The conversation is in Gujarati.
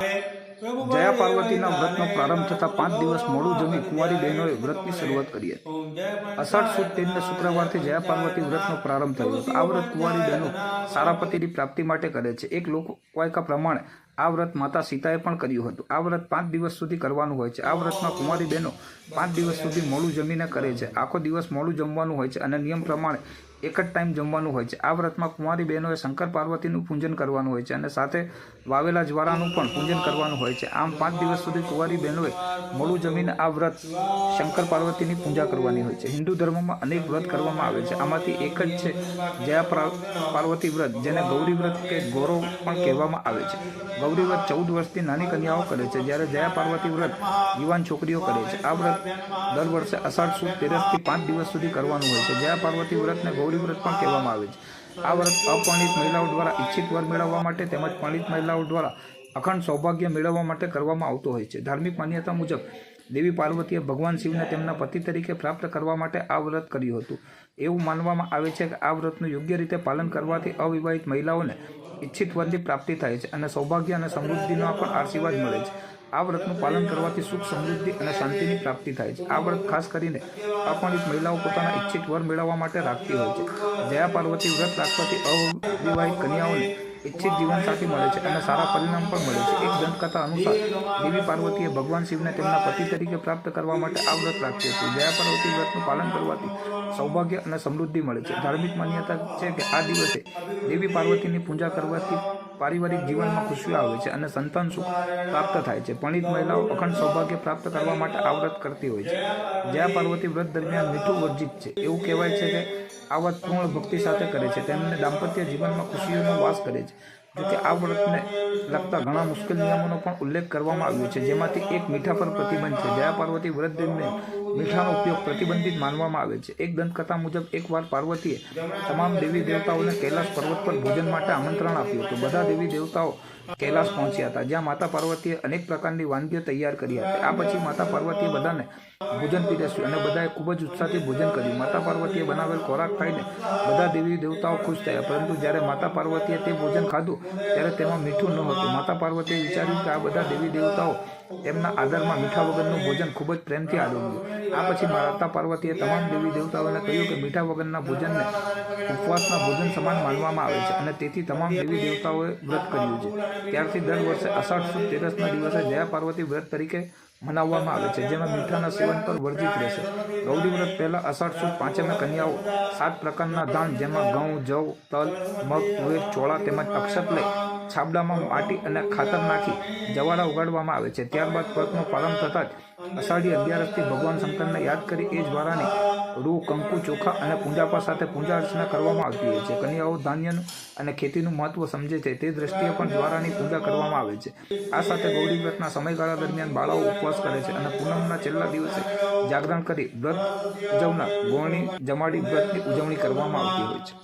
જયા પાર્વતીના વ્રતનો પ્રારંભ થતાં પાંચ દિવસ મોડું જમી કુંવારી બહેનોએ વ્રતની શરૂઆત કરી હતી. અષાઢ સુદ તેમને શુક્રવારથી જયા પાર્વતી વ્રતનો પ્રારંભ થયો હતો. આ વ્રત કુંવારી બહેનો સારા પતિની પ્રાપ્તિ માટે કરે છે. એક લોકવાયકા પ્રમાણે આ વ્રત માતા સીતાએ પણ કર્યું હતું. આ વ્રત પાંચ દિવસ સુધી કરવાનું હોય છે. આ વ્રતમાં કુંવારી બહેનો પાંચ દિવસ સુધી મોડું જમીને કરે છે. આખો દિવસ મોડું જમવાનું હોય છે અને નિયમ પ્રમાણે એક જ ટાઈમ જમવાનું હોય છે. આ વ્રતમાં કુંવારી બહેનોએ શંકર પાર્વતીનું પૂજન કરવાનું હોય છે અને સાથે વાવેલા જ્વારાનું પણ પૂજન કરવાનું હોય છે. આમ પાંચ દિવસ સુધી કુંવારી બહેનોએ મોડું જમીને આ વ્રત શંકર પાર્વતીની પૂજા કરવાની હોય છે. હિન્દુ ધર્મમાં અનેક વ્રત કરવામાં આવે છે. આમાંથી એક જ છે જયા પાર્વતી વ્રત, જેને ગૌરી વ્રત કે ગૌરવ પણ કહેવામાં આવે છે. ગૌરી વ્રત ચૌદ વર્ષથી નાની કન્યાઓ કરે છે. જ્યારે જયા પાર્વતી વ્રત યુવાન છોકરીઓ કરે છે. આ વ્રત દર વર્ષે અષાઢ સુદ તેરસથી પાંચ દિવસ સુધી કરવાનું હોય છે. જયા પાર્વતી વ્રતને ગૌરી વ્રત પણ કહેવામાં આવે છે. આ વ્રત અપંડિત મહિલાઓ દ્વારા ઈચ્છિત વર મેળવવા માટે તેમજ પરિણિત મહિલાઓ દ્વારા અખંડ સૌભાગ્ય મેળવવા માટે કરવામાં આવતો હોય છે. ધાર્મિક માન્યતા મુજબ દેવી પાર્વતીએ ભગવાન શિવને તેમના પતિ તરીકે પ્રાપ્ત કરવા માટે આ વ્રત કર્યું હતું. એવું માનવામાં આવે છે કે આ વ્રતનું યોગ્ય રીતે પાલન કરવાથી અવિવાહિત મહિલાઓને ઈચ્છિત વરની પ્રાપ્તિ થાય છે અને સૌભાગ્ય અને સમૃદ્ધિનો પણ આશીર્વાદ મળે છે. આ વ્રતનું પાલન કરવાથી સુખ, સમૃદ્ધિ અને શાંતિની પ્રાપ્તિ થાય છે. આ વ્રત ખાસ કરીને અપરિણિત મહિલાઓ પોતાના ઈચ્છિત વર મેળવવા માટે રાખતી હોય છે. જયા પાર્વતી વ્રત રાખવાથી અવિવાહિત કન્યાઓને ઈચ્છિત જીવનસાથી મળે છે અને સારા પરિણામ પણ મળે છે. એક દંતકથા અનુસાર, દેવી પાર્વતીએ ભગવાન શિવને તેમના પતિ તરીકે પ્રાપ્ત કરવા માટે આ વ્રત રાખ્યું હતું. જયા પાર્વતી વ્રતનું પાલન કરવાથી સૌભાગ્ય અને સમૃદ્ધિ મળે છે. ધાર્મિક માન્યતા છે કે આ દિવસે દેવી પાર્વતીની પૂજા કરવાથી પારિવારિક જીવનમાં ખુશીઓ આવે છે અને સંતાન સુખ પ્રાપ્ત થાય છે. પંડિત મહિલાઓ અખંડ સૌભાગ્ય પ્રાપ્ત કરવા માટે આ વ્રત કરતી હોય છે. જ્યાં પાર્વતી વ્રત દરમિયાન મીઠું વર્જિત છે. એવું કહેવાય છે કે આ વ્રત પૂર્ણ ભક્તિ સાથે કરે છે. તેમને દાંપત્ય જીવનમાં ખુશીઓનો વાસ કરે છે. જોકે આ વ્રતને લગતા ઘણા મુશ્કેલ નિયમોનો પણ ઉલ્લેખ કરવામાં આવ્યો છે, જેમાંથી એક મીઠા પર પ્રતિબંધ છે. જયા પાર્વતી વ્રત દરમિયાન મીઠાનો ઉપયોગ પ્રતિબંધિત માનવામાં આવે છે. એક દંતકથા મુજબ, એકવાર પાર્વતીએ તમામ દેવી દેવતાઓને કૈલાસ પર્વત પર ભોજન માટે આમંત્રણ આપ્યું હતું. બધા દેવી દેવતાઓ કૈલાસ પહોંચ્યા હતા, જ્યાં માતા પાર્વતીએ અનેક પ્રકારની વાનગીઓ તૈયાર કરી હતી. આ પછી માતા પાર્વતીએ બધાને ભોજન પીરસ્યું અને બધાએ ખૂબ જ ઉત્સાહથી ભોજન કર્યું. માતા પાર્વતીએ બનાવેલ ખોરાક ખાઈને બધા દેવી દેવતાઓ ખુશ થયા. પરંતુ જ્યારે માતા પાર્વતીએ તે ભોજન ખાધું ત્યારે તેમાં મીઠું ન હતું. માતા પાર્વતીએ વિચાર્યું કે આ બધા દેવી દેવતાઓ તેમના આદરમાં મીઠા વગરનું ભોજન ખૂબ જ પ્રેમથી આદર્યું આ પછી માતા પાર્વતીએ તમામ દેવી દેવતાઓને કહ્યું કે મીઠા વગરના ભોજનને ઉપવાસના ભોજન સમાન માનવામાં આવે છે અને તેથી તમામ દેવી દેવતાઓએ વ્રત કર્યું છે. ત્યારથી દર વર્ષે અષાઢ સુદ તેરસના દિવસે જયા પાર્વતી વ્રત તરીકે મનાવવામાં આવે છે, જેમાં મીઠાના સેવન પર વર્જિત રહેશે. ગૌરી વ્રત પહેલાં અષાઢ સુદ પાંચમે કન્યાઓ સાત પ્રકારના દાન જેમાં ઘઉં, જવ, તલ, મગ, તુવેર, ચોળા તેમજ અક્ષત લઈ છાબડામાં માટી અને ખાતર નાખી જવાળા ઉગાડવામાં આવે છે. ત્યારબાદ વ્રતનો પ્રારંભ થતાં જ અષાઢી અગિયારસથી ભગવાન શંકરને યાદ કરી એ જ્વારાની રૂ, કંકુ, ચોખા અને પૂજાપા સાથે પૂજા અર્ચના કરવામાં આવતી હોય છે. કન્યાઓ ધાન્યનું અને ખેતીનું મહત્વ સમજે છે. તે દ્રષ્ટિએ પણ જ્વારાની પૂજા કરવામાં આવે છે. આ સાથે ગૌરી વ્રતના સમયગાળા દરમિયાન બાળાઓ ઉપવાસ કરે છે અને પૂનમના છેલ્લા દિવસે જાગરણ કરી વ્રત ઉજવનાર ગોળણી જમાડી વ્રતની ઉજવણી કરવામાં આવતી હોય છે.